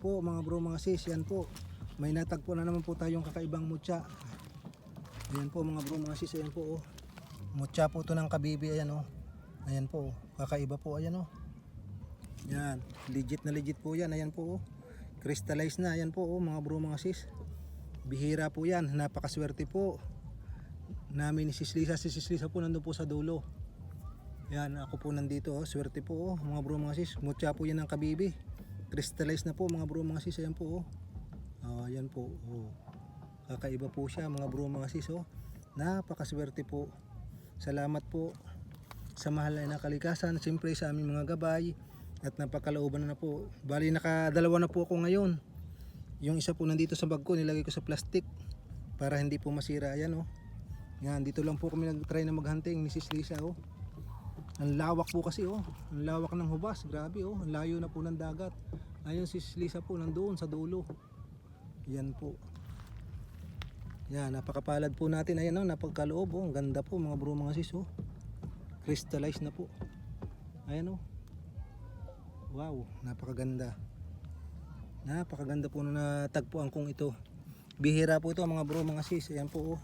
mga sis, yan po. May natagpo na naman po tayong kakaibang mutya. Ayan po mga bro mga sis, ayan po oh. Mutya po to ng kabibi, ayan oh. Ayan po, oh. kakaiba po, ayan oh. Yan, legit na legit po yan, ayan po oh. Crystallize na, ayan po oh, mga bro mga sis. Bihira po yan, napakaswerte po. Namin ni Sis Lisa, si Sis Lisa po nandun po sa dulo. Yan, ako po nandito, oh. swerte po oh, mga bro mga sis. Mutya po yan ng kabibi. Crystallize na po mga bro mga sis, ayan po oh. Ah, ayan po, oh. Kakaiba po siya mga bro mga sis oh. Napakaswerte po. Salamat po sa mahal na kalikasan, siyempre sa aming mga gabay at napakalooban na po. Bali nakadalawa na po ako ngayon. Yung isa po nandito sa bag ko, nilagay ko sa plastic para hindi po masira. Ayan oh. Yan, dito lang po kami nag-try na maghunting ni Sis Lisa oh. Ang lawak po kasi oh. Ang lawak ng hubas. Grabe oh. Ang layo na po ng dagat. Ayun si Lisa po nandoon sa dulo. Yan po. Yan, napakapalad po natin. Ayan oh, napagkaloob oh. Ang ganda po mga bro mga sis oh. Crystallized na po. Ayan oh. Wow, napakaganda. Napakaganda po na tagpuan kong ito. Bihira po ito mga bro mga sis. Ayan po oh.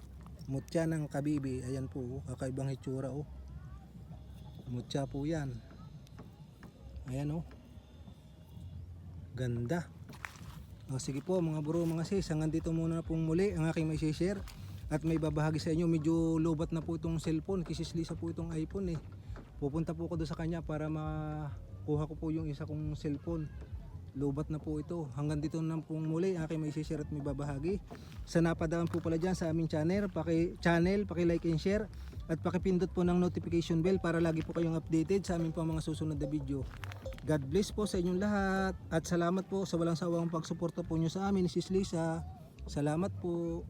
Mutya ng kabibi. Ayan po oh. Kakaibang hitsura oh. Mutya po yan. Ayan oh. Ganda. O, sige po mga bro mga sis. Hanggang dito muna pong muli ang aking may share. At may babahagi sa inyo. Medyo lobat na po itong cellphone. Kisislisa po itong iPhone eh. Pupunta po ako doon sa kanya para makuha ko po yung isa kong cellphone. Lobat na po ito. Hanggang dito na pong muli ang aking may share at may babahagi. Sa napadaan po pala dyan sa aming channel, paki, channel, paki like and share. At pakipindot po ng notification bell para lagi po kayong updated sa aming pang mga susunod na video. God bless po sa inyong lahat. At salamat po sa walang sawang pagsuporta po nyo sa amin, Sis Lisa. Salamat po.